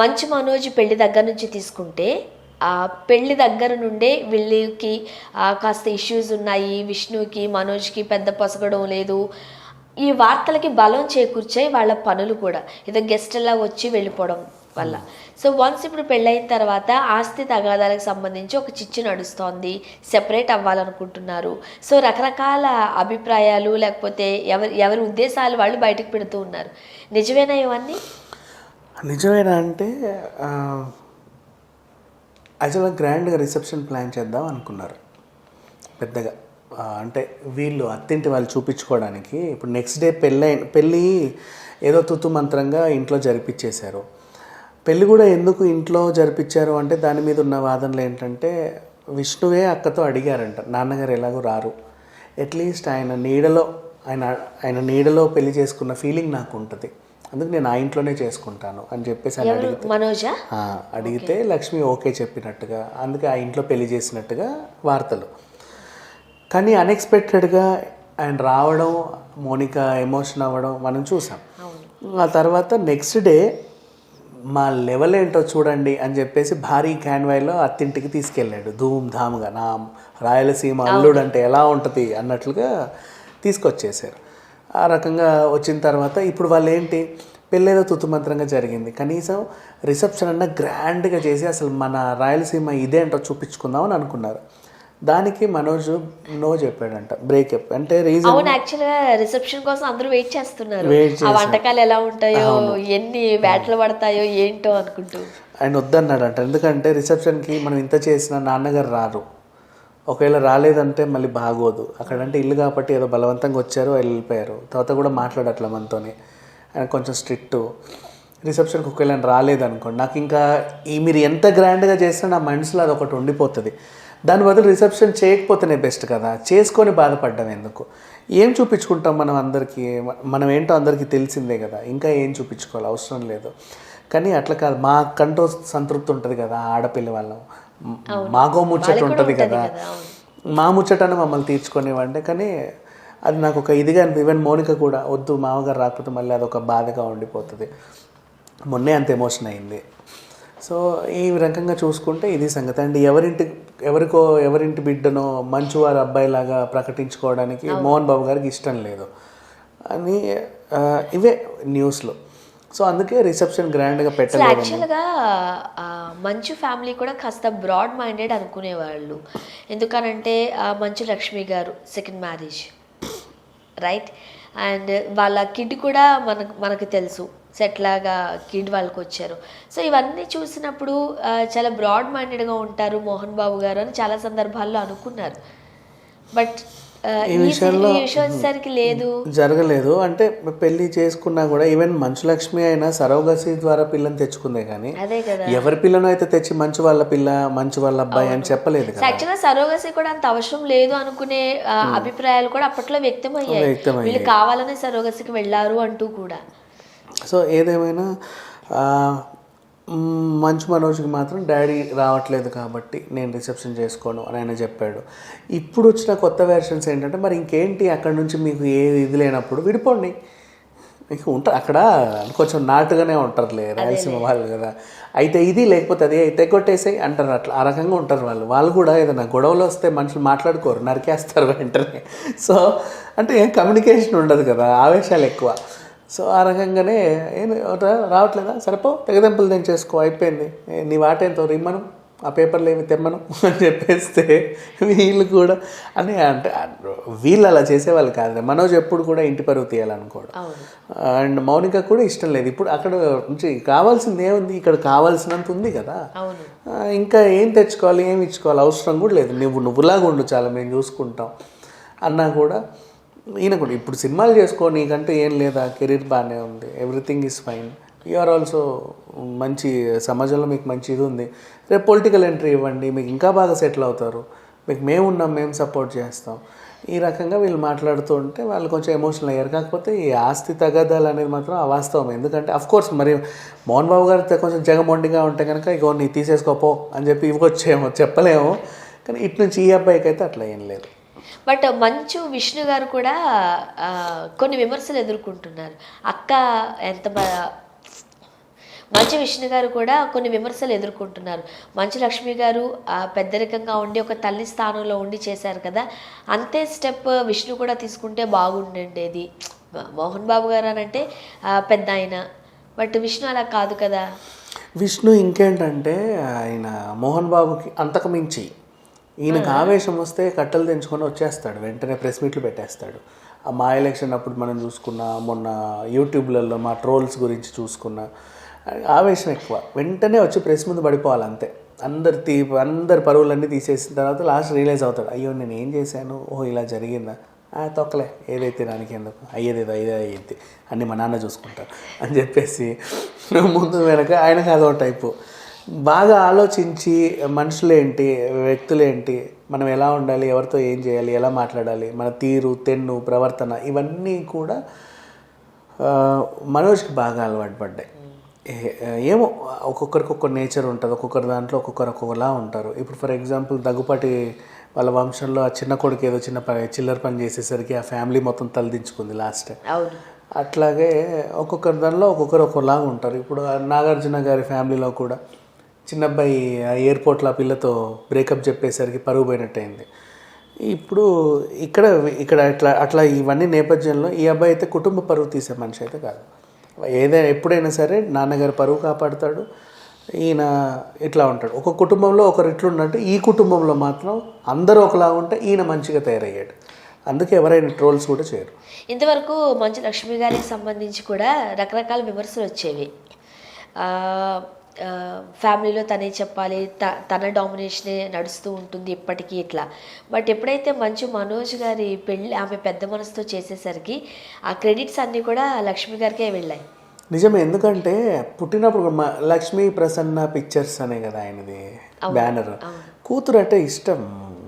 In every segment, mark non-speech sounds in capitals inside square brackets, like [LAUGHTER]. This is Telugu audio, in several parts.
మంచు మనోజ్ పెళ్ళి దగ్గర నుంచి తీసుకుంటే ఆ పెళ్ళి దగ్గర నుండే వీళ్ళకి కాస్త ఇష్యూస్ ఉన్నాయి విష్ణుకి మనోజ్కి పెద్ద పొసగడం లేదు. ఈ వార్తలకి బలం చేకూర్చాయి వాళ్ళ పనులు కూడా ఏదో గెస్ట్లా వచ్చి వెళ్ళిపోవడం వల్ల. సో వన్స్ ఇప్పుడు పెళ్ళైన తర్వాత ఆస్తి తగాదాలకు సంబంధించి ఒక చిచ్చు నడుస్తోంది సెపరేట్ అవ్వాలనుకుంటున్నారు. సో రకరకాల అభిప్రాయాలు లేకపోతే ఎవరి ఎవరి ఉద్దేశాలు వాళ్ళు బయటకు పెడుతూ ఉన్నారు. నిజమేనా ఇవన్నీ? నిజమేనా అంటే యాక్చువల్గా గ్రాండ్గా రిసెప్షన్ ప్లాన్ చేద్దాం అనుకున్నారు. పెద్దగా అంటే వీళ్ళు అత్తింటి వాళ్ళు చూపించుకోవడానికి. ఇప్పుడు నెక్స్ట్ డే పెళ్ళి పెళ్ళి ఏదో తుతు మంత్రంగా ఇంట్లో జరిపించేశారు పెళ్ళి కూడా ఎందుకు ఇంట్లో జరిపించారు అంటే దాని మీద ఉన్న వాదనలు ఏంటంటే విష్ణువే అక్కతో అడిగారంట. నాన్నగారు ఎలాగో రారు. అట్లీస్ట్ ఆయన నీడలో ఆయన ఆయన నీడలో పెళ్ళి చేసుకున్న ఫీలింగ్ నాకు ఉంటుంది. అందుకు నేను ఆ ఇంట్లోనే చేసుకుంటాను అని చెప్పేసి ఎవరు? అడిగితే మనోజా? అడిగితే లక్ష్మి ఓకే చెప్పినట్టుగా అందుకే ఆ ఇంట్లో పెళ్ళి చేసినట్టుగా వార్తలు. కానీ అన్ఎక్స్పెక్టెడ్గా ఆయన రావడం మోనిక ఎమోషన్ అవ్వడం మనం చూసాం. ఆ తర్వాత నెక్స్ట్ డే మా లెవెల్ ఏంటో చూడండి అని చెప్పేసి భారీ క్యాన్వాయ్లో అత్తింటికి తీసుకెళ్ళాడు. ధూమ్ ధామ్గా నా రాయలసీమ అల్లుడు అంటే ఎలా ఉంటుంది అన్నట్లుగా తీసుకొచ్చేసారు ఆ రకంగా వచ్చిన తర్వాత ఇప్పుడు వాళ్ళు ఏంటి? పెళ్ళేదో తుతుమంత్రంగా జరిగింది. కనీసం రిసెప్షన్ అన్న గ్రాండ్గా చేసి అసలు మన రాయలసీమ ఇదేంటో చూపించుకుందాం అని అనుకున్నారు. దానికి మనోజ్ నో చెప్పాడంట. బ్రేకప్ అంటే రీజన్ అవును యాక్చువల్గా రిసెప్షన్ కోసం అందరూ వెయిట్ చేస్తున్నారు. ఆ వంటకాలు ఎలా ఉంటాయో ఎన్ని వేటలు పడతాయో ఏంటో అనుకుంటూ. ఆయన వద్దన్నాడంట. ఎందుకంటే రిసెప్షన్కి మనం ఇంత చేసినా నాన్నగారు రారు. ఒకవేళ రాలేదంటే మళ్ళీ బాగోదు. అక్కడంటే ఇల్లు కాబట్టి ఏదో బలవంతంగా వచ్చారు వాళ్ళు వెళ్ళిపోయారు. తర్వాత కూడా మాట్లాడట్ల మనతోని. ఆయన కొంచెం స్ట్రిక్ట్. రిసెప్షన్కి ఒకవేళ రాలేదనుకోండి నాకు ఇంకా ఈ మీరు ఎంత గ్రాండ్గా చేసినా నా మనసులో అది ఒకటి ఉండిపోతుంది. దాని బదులు రిసెప్షన్ చేయకపోతేనే బెస్ట్ కదా. చేసుకొని బాధపడ్డం ఎందుకు? ఏం చూపించుకుంటాం మనం అందరికీ? మనం ఏంటో అందరికీ తెలిసిందే కదా. ఇంకా ఏం చూపించుకోవాలి? అవసరం లేదు. కానీ అట్లా కాదు. మా కంటో సంతృప్తి ఉంటుంది కదా ఆడపిల్ల వాళ్ళం మ్- మాకో ముచ్చట ఉంటుంది కదా. మా ముచ్చటను మమ్మల్ని తీర్చుకునేవంటే కానీ అది నాకు ఒక ఇదిగా ఈవెన్ మౌనిక కూడా వద్దు మామగారు రాకపోతే మళ్ళీ అదొక బాధగా ఉండిపోతుంది. మొన్నే అంత ఎమోషన్ అయింది. సో ఈ రకంగా చూసుకుంటే ఇది సంగతి. అండ్ ఎవరింటి ఎవరికో ఎవరింటి బిడ్డనో మంచువారి అబ్బాయిలాగా ప్రకటించుకోవడానికి మోహన్ బాబు గారికి ఇష్టం లేదు. అని ఇవే న్యూస్లో. సో అందుకే రిసెప్షన్ గ్రాండ్గా అసలు పెట్టలేదు యాక్చువల్గా మంచు ఫ్యామిలీ కూడా కాస్త బ్రాడ్ మైండెడ్ అనుకునేవాళ్ళు. ఎందుకనంటే మంచు లక్ష్మి గారు సెకండ్ మ్యారేజ్ రైట్ అండ్ వాళ్ళ కిడ్ కూడా మనకు మనకు తెలుసు. సెట్లాగా కిడ్ వాళ్ళకి వచ్చారు. సో ఇవన్నీ చూసినప్పుడు చాలా బ్రాడ్ మైండెడ్గా ఉంటారు మోహన్ బాబు గారు అని చాలా సందర్భాల్లో అనుకున్నారు. బట్ ఈ విషయంలో- వచ్చేసరికి లేదు. జరగలేదు. అంటే పెళ్ళి చేసుకున్నా కూడా ఈవెన్ మంచు లక్ష్మి అయినా సరోగసి ద్వారా పిల్లని తెచ్చుకుందే కానీ అదే కదా. ఎవరి పిల్లను అయితే తెచ్చి మంచు వాళ్ళ పిల్ల మంచు వాళ్ళ అబ్బాయి అని చెప్పలేదు యాక్చువల్గా సరోగసి కూడా అంత అవసరం లేదు అనుకునే అభిప్రాయాలు కూడా అప్పట్లో వ్యక్తమయ్యాయి. వీళ్ళు కావాలనే సరోగసికి వెళ్ళారు అంటూ కూడా. సో ఏదేమైనా మంచు మనోజ్కి మాత్రం డాడీ రావట్లేదు కాబట్టి నేను రిసెప్షన్ చేసుకోను అని ఆయన చెప్పాడు. ఇప్పుడు వచ్చిన కొత్త వెర్షన్స్ ఏంటంటే మరి ఇంకేంటి? అక్కడ నుంచి మీకు ఏ ఇది లేనప్పుడు విడిపోండి. మీకు ఉంటారు అక్కడ కొంచెం నాటుగానే ఉంటారులే రాయలసీమ వాళ్ళు కదా. అయితే ఇది లేకపోతే అది అయితే కొట్టేసాయి అంటారు అట్లా. ఆ రకంగా ఉంటారు వాళ్ళు. వాళ్ళు కూడా ఏదైనా గొడవలు వస్తే మనుషులు మాట్లాడుకోరు నరికేస్తారు వెంటనే. సో అంటే ఏం కమ్యూనికేషన్ ఉండదు కదా ఆవేశాలు ఎక్కువ. సో ఆ రకంగానే ఏం రావట్లేదా? సరిపో తెగదెంపులు నేను చేసుకో అయిపోయింది. నీ వాట ఎంతో రిమ్మను ఆ పేపర్లు ఏమి తెమ్మను [LAUGHS] అని చెప్పేస్తే వీళ్ళు కూడా అని అంటే వీళ్ళు అలా చేసేవాళ్ళు కాదు మనోజ్ ఎప్పుడు కూడా ఇంటి పరువు తీయాలనుకోవడం అవును. అండ్ మౌనిక కూడా ఇష్టం లేదు. ఇప్పుడు అక్కడ నుంచి కావాల్సింది ఏముంది? ఇక్కడ కావాల్సినంత ఉంది కదా. ఇంకా ఏం తెచ్చుకోవాలి? ఏం ఇచ్చుకోవాలి? అవసరం కూడా లేదు. నువ్వు నువ్వులాగా ఉండు చాలా మేము చూసుకుంటాం అన్నా కూడా ఈయన కూడా ఇప్పుడు సినిమాలు చేసుకో నీకంటే ఏం లేదా కెరీర్ బాగానే ఉంది everything is fine. Or also మంచి సమాజంలో మీకు మంచి ఇది ఉంది. రేపు పొలిటికల్ ఎంట్రీ ఇవ్వండి మీకు ఇంకా బాగా సెటిల్ అవుతారు. మీకు మేము ఉన్నాం మేము సపోర్ట్ చేస్తాం. ఈ రకంగా వీళ్ళు మాట్లాడుతూ ఉంటే వాళ్ళు కొంచెం ఎమోషనల్ అయ్యారు. కాకపోతే ఈ ఆస్తి తగాదాలు అనేది మాత్రం అవాస్తవం. ఎందుకంటే అఫ్ కోర్స్ మరి మోహన్ బాబు గారు కొంచెం జగమొండిగా ఉంటే కనుక ఇగో నీ తీసేసుకోపో అని చెప్పి ఇవ్వచ్చేమో చెప్పలేము. కానీ ఇటు నుంచి ఈ అబ్బాయికి అయితే అట్లా ఏం లేదు. బట్ మంచు విష్ణు గారు కూడా కొన్ని విమర్శలు ఎదుర్కొంటున్నారు. అక్క ఎంత బా- మంచి విష్ణు గారు కూడా కొన్ని విమర్శలు ఎదుర్కొంటున్నారు. మంచు లక్ష్మి గారు పెద్దరికంగా ఉండి ఒక తల్లి స్థానంలో ఉండి చేశారు కదా అంతే స్టెప్ విష్ణు కూడా తీసుకుంటే బాగుండేది. మోహన్ బాబు గారు అని అంటే పెద్ద ఆయన. బట్ విష్ణు అలా కాదు కదా. విష్ణు ఇంకేంటంటే ఆయన మోహన్ బాబుకి అంతకు మించి ఈయనకు ఆవేశం వస్తే కట్టలు తెంచుకొని వచ్చేస్తాడు వెంటనే ప్రెస్ మీట్లు పెట్టేస్తాడు. ఆ మా ఎలక్షన్ అప్పుడు మనం చూసుకున్న మొన్న యూట్యూబ్లలో మా ట్రోల్స్ గురించి చూసుకున్న ఆవేశం ఎక్కువ. వెంటనే వచ్చి ప్రెస్ ముందు పడిపోవాలి అంతే. అందరు తీ అందరి పరువులన్నీ తీసేసిన తర్వాత లాస్ట్ రియలైజ్ అవుతాడు. అయ్యో నేను ఏం చేశాను? ఓ ఇలా జరిగిందా? "ఆ, తొక్కలే. ఏదైతే దానికి ఎందుకు? అయ్యేది ఏదో అయ్యేది అయ్యేది. అన్నీ మా నాన్న చూసుకుంటారు. అని చెప్పేసి ముందు వెనక ఆయనకు అదో టైపు. బాగా ఆలోచించి మనుషులేంటి వ్యక్తులేంటి మనం ఎలా ఉండాలి ఎవరితో ఏం చేయాలి ఎలా మాట్లాడాలి మన తీరు తెన్ను ప్రవర్తన ఇవన్నీ కూడా మనోజ్కి బాగా అలవాటు పడ్డాయి. ఏమో ఒక్కొక్కరికి ఒక్కొక్క నేచర్ ఉంటుంది ఒక్కొక్కరి దాంట్లో ఒక్కొక్కరు ఒక్కొక్కలా ఉంటారు. ఇప్పుడు ఫర్ ఎగ్జాంపుల్ దగ్గుపాటి వాళ్ళ వంశంలో ఆ చిన్న కొడుకు ఏదో చిన్న పని చిల్లర పని చేసేసరికి ఆ ఫ్యామిలీ మొత్తం తలదించుకుంది లాస్ట్. అట్లాగే ఒక్కొక్కరి దానిలో ఒక్కొక్కరు ఒక్కొక్కలాగా ఉంటారు. ఇప్పుడు నాగార్జున గారి ఫ్యామిలీలో కూడా చిన్నబ్బాయి ఆ ఎయిర్పోర్ట్లో ఆ పిల్లతో బ్రేకప్ చెప్పేసరికి పరుగు పోయినట్టయింది. ఇప్పుడు ఇక్కడ ఇక్కడ అట్లా అట్లా ఇవన్నీ నేపథ్యంలో ఈ అబ్బాయి అయితే కుటుంబ పరువు తీసే మనిషి అయితే కాదు. ఏదైనా ఎప్పుడైనా సరే నాన్నగారు పరువు కాపాడుతాడు ఈయన ఇట్లా ఉంటాడు. ఒక కుటుంబంలో ఒకరు ఇట్లున్నట్టు ఈ కుటుంబంలో మాత్రం అందరూ ఒకలా ఉంటే ఈయన మంచిగా తయారయ్యాడు. అందుకే ఎవరైనా ట్రోల్స్ కూడా చేయరు. ఇంతవరకు మంచు లక్ష్మి గారికి సంబంధించి కూడా రకరకాల విమర్శలు వచ్చేవి. ఫ్యామిలీలో తనే చెప్పాలి త తన డామినేషనే నడుస్తూ ఉంటుంది ఇప్పటికీ ఇట్లా. బట్ ఎప్పుడైతే మంచు మనోజ్ గారి పెళ్ళి ఆమె పెద్ద మనసుతో చేసేసరికి ఆ క్రెడిట్స్ అన్నీ కూడా లక్ష్మి గారికే వెళ్ళాయి. నిజమే ఎందుకంటే పుట్టినప్పుడు లక్ష్మీ ప్రసన్న పిక్చర్స్ అనే కదా ఆయనది బ్యానర్. కూతురు అంటే ఇష్టం.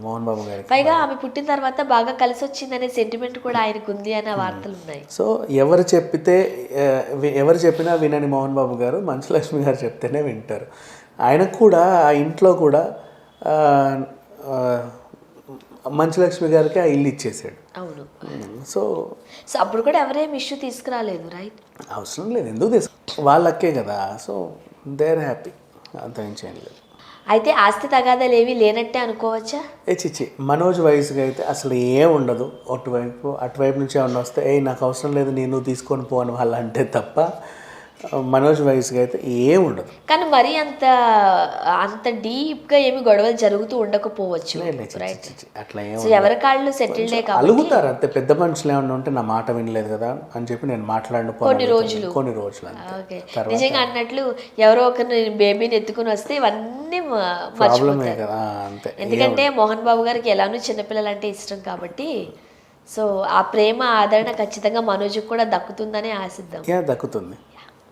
మోహన్ బాబు గారికి పైగా ఆమె పుట్టిన తర్వాత బాగా కలిసి వచ్చిందనే సెంటిమెంట్ కూడా ఆయనకు ఉంది అనే వార్తలు ఉన్నాయి సో ఎవరు చెప్పితే ఎవరు చెప్పినా వినని మోహన్ బాబు గారు మంచు లక్ష్మి గారు చెప్తేనే వింటారు. ఆయనకు కూడా ఆ ఇంట్లో కూడా మంచు లక్ష్మి గారికి ఆ ఇల్లు ఇచ్చేసాడు. అవును. సో సో అప్పుడు కూడా ఎవరేం ఇష్యూ తీసుకురాలేదు రైట్ అవసరం లేదు ఎందుకు తీసు వాళ్ళకే కదా. సో దేర్ హ్యాపీ అంత ఏం చేయలేదు. అయితే ఆస్తి తగాదాలు ఏవి లేనట్టే అనుకోవచ్చా? ఏ చిచ్చి మనోజ్ వయసుగా అయితే అసలు ఏం ఉండదు. అటువైపు అటువైపు నుంచి ఏమన్నా వస్తే ఏ నాకు అవసరం లేదు నేను తీసుకొని పోను అని వాళ్ళు అంటే తప్ప మనోజ్ వయసుగా అయితే ఏం ఉండదు. కానీ మరీ అంత అంత డీప్గా ఏమి గొడవలు జరుగుతూ ఉండకపోవచ్చు అట్లా ఎవరి కాళ్ళు కాబట్టి అలుగుతారు అంతే. పెద్ద మనుషులు ఏమన్నా ఉంటే నా మాట వినలేదు కదా అని చెప్పి నేను మాట్లాడిన కొన్ని రోజులు. కొన్ని రోజులు నిజంగా అన్నట్లు ఎవరో ఒకరిని బేబీని ఎత్తుకుని వస్తే ఇవన్నీ ప్రాబ్లమే కదా అంతే. ఎందుకంటే మోహన్ బాబు గారికి ఎలానూ చిన్నపిల్లలు అంటే ఇష్టం కాబట్టి సో ఆ ప్రేమ ఆదరణ ఖచ్చితంగా మనోజ్కి కూడా దక్కుతుందని ఆశిద్దాం. Yeah